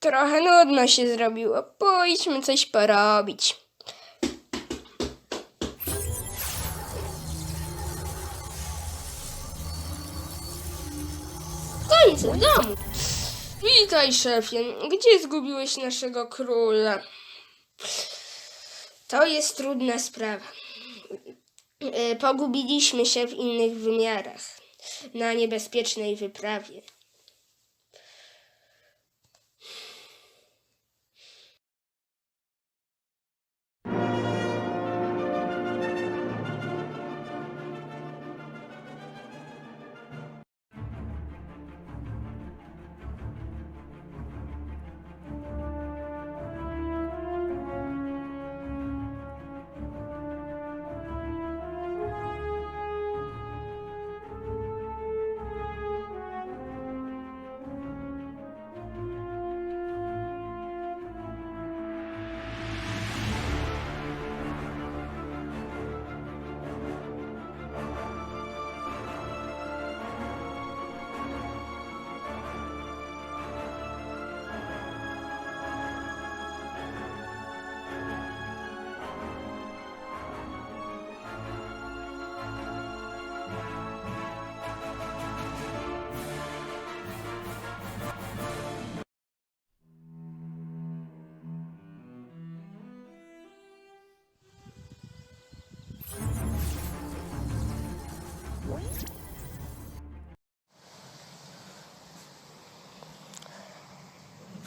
Trochę nudno się zrobiło. Pójdźmy coś porobić. Końcu domu. Witaj, szefie. Gdzie zgubiłeś naszego króla? To jest trudna sprawa. E, Pogubiliśmy się w innych wymiarach. Na niebezpiecznej wyprawie.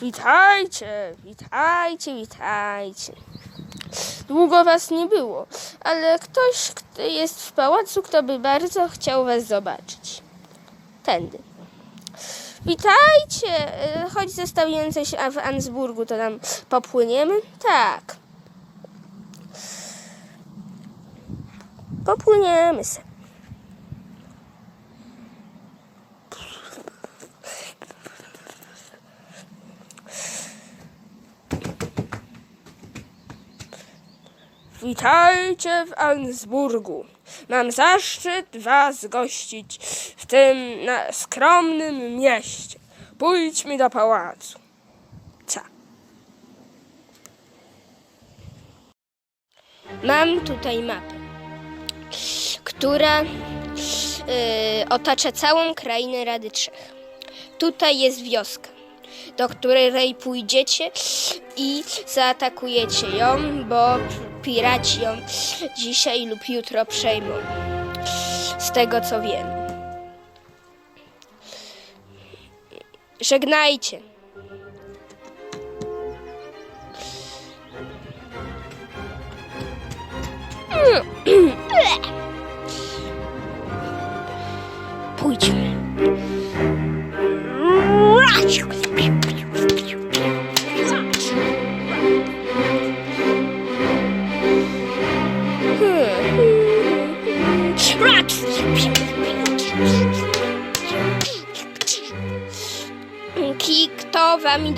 Witajcie, witajcie, witajcie. Długo was nie było, ale ktoś kto jest w pałacu, kto by bardzo chciał was zobaczyć. Tędy. Witajcie! E, Choć zestawiające się w Ansburgu, to tam popłyniemy? Tak. Popłyniemy se. Witajcie w Ansburgu. Mam zaszczyt was gościć w tym skromnym mieście. Pójdźmy do pałacu. Co? Mam tutaj mapę, która y, otacza całą krainę Rady Trzech. Tutaj jest wioska, do której pójdziecie i zaatakujecie ją, bo piraci ją dzisiaj lub jutro przejmą. Z tego co wiem. Żegnajcie.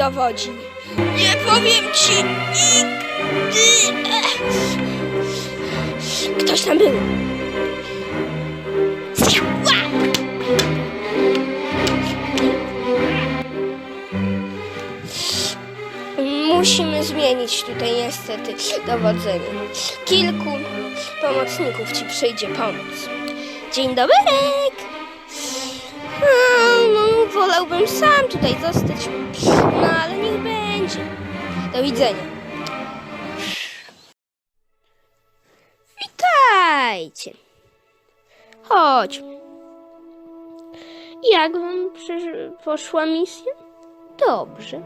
Kto wami dowodzi? Nie powiem ci nigdy. Ktoś tam był. Musimy zmienić tutaj niestety dowodzenie. Kilku pomocników ci przyjdzie pomóc. Dzień dobry! Wolałbym sam tutaj zostać. No, ale niech będzie. Do widzenia. Witajcie. Chodź. Jak wam poszła misja? Dobrze.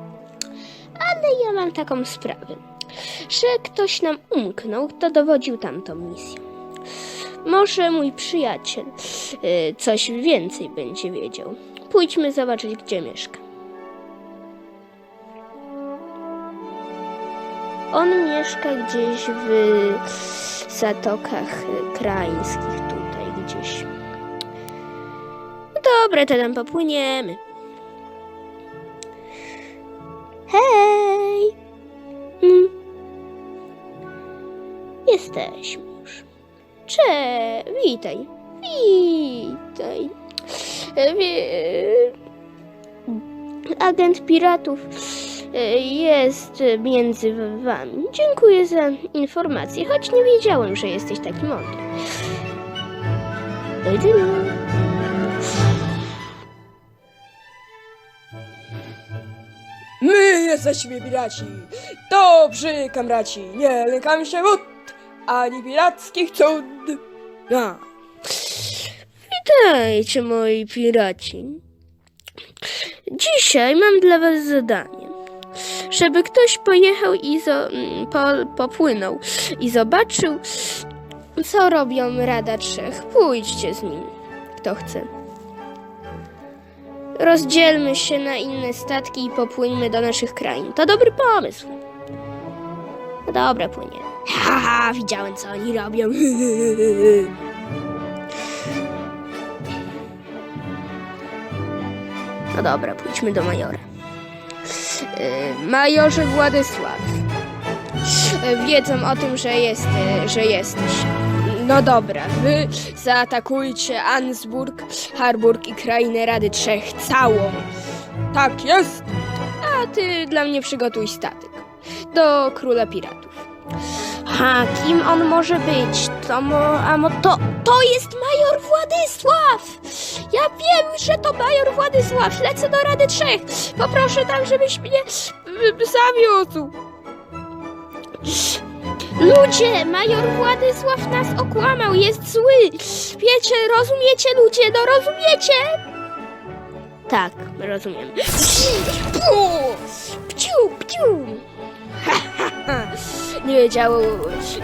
Ale ja mam taką sprawę, że ktoś nam umknął, kto dowodził tamtą misją. Może mój przyjaciel y, coś więcej będzie wiedział. Pójdźmy zobaczyć, gdzie mieszka. On mieszka gdzieś w zatokach krańskich, tutaj gdzieś. No dobra, to tam popłyniemy. Hej! Mm. Jesteśmy już. Cze, witaj. Witaj. E. Agent piratów e, jest między wami. Dziękuję za informację, choć nie wiedziałem, że jesteś taki mądry. My jesteśmy piraci. Dobrzy kamraci. Nie lękamy się wód, ani pirackich cud. A. Witajcie, moi piraci. Dzisiaj mam dla was zadanie. Żeby ktoś pojechał i zo, mm, po, popłynął i zobaczył, co robią Rada Trzech. Pójdźcie z nim, kto chce. Rozdzielmy się na inne statki i popłyńmy do naszych krain. To dobry pomysł. No dobra, płynie. Haha, widziałem, co oni robią. No dobra, pójdźmy do majora. Yy, Majorze Władysław. Yy, Wiedzą o tym, że, jest, yy, że jesteś. No dobra, wy zaatakujcie Ansburg, Harburg i krainę Rady Trzech całą. Tak jest. A ty dla mnie przygotuj statek. Do króla piratów. Ha, kim on może być? To mo, a mo, to, to jest major Władysław! Ja wiem, że to major Władysław. Lecę do Rady Trzech. Poproszę tam, żebyś mnie y, zawiózł. Ludzie, major Władysław nas okłamał, jest zły. Wiecie, rozumiecie ludzie, no rozumiecie? Tak, rozumiem. Pciu, pciu, pciu. Nie wiedział,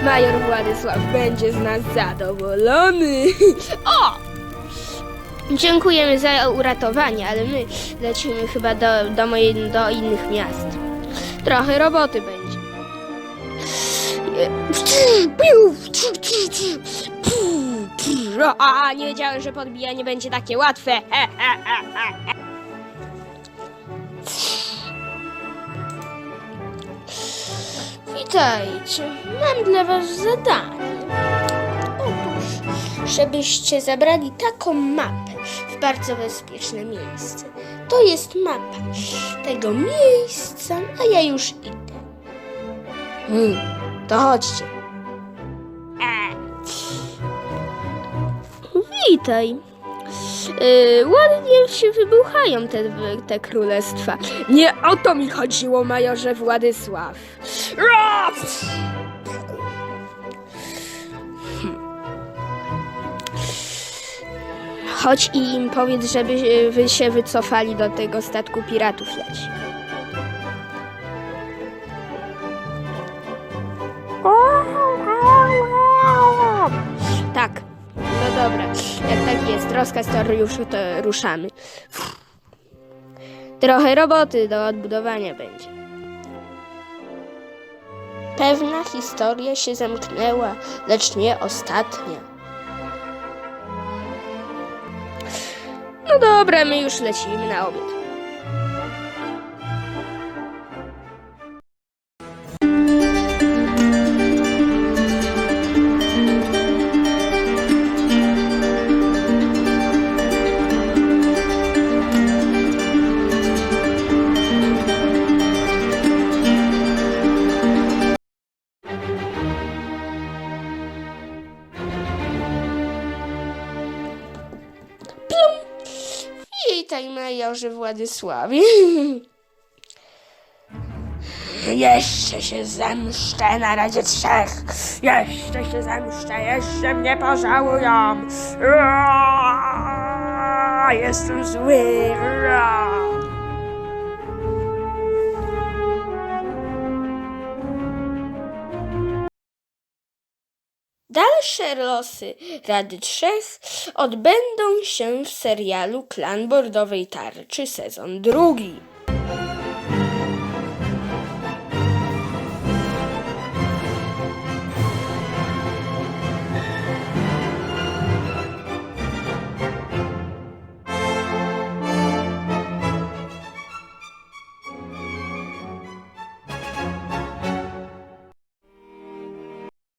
major Władysław będzie z nas zadowolony. O! Dziękujemy za uratowanie, ale my lecimy chyba do, do, mojej, do innych miast. Trochę roboty będzie. A, nie wiedziałem, że podbijanie będzie takie łatwe. Witajcie, mam dla was zadanie. Otóż, żebyście zabrali taką mapę w bardzo bezpieczne miejsce. To jest mapa tego miejsca, a ja już idę. Hmm, to chodźcie. Witaj. Yy, ładnie się wybuchają te, te królestwa. Nie o to mi chodziło, majorze Władysław. Chodź i im powiedz, żeby y, wy się wycofali do tego statku piratów leć. Tak, no dobra. Jak tak jest, rozkaz to już to ruszamy. Trochę roboty do odbudowania będzie. Pewna historia się zamknęła, lecz nie ostatnia. No dobra, my już lecimy na obiad. Witaj, majorze Władysławie. Jeszcze się zemszczę na Radzie Trzech. Jeszcze się zemszczę, jeszcze mnie pożałują. Ua, Jestem zły. Ua. Dalsze losy Rady Trzech odbędą się w serialu Klan Bordowej Tarczy sezon drugi.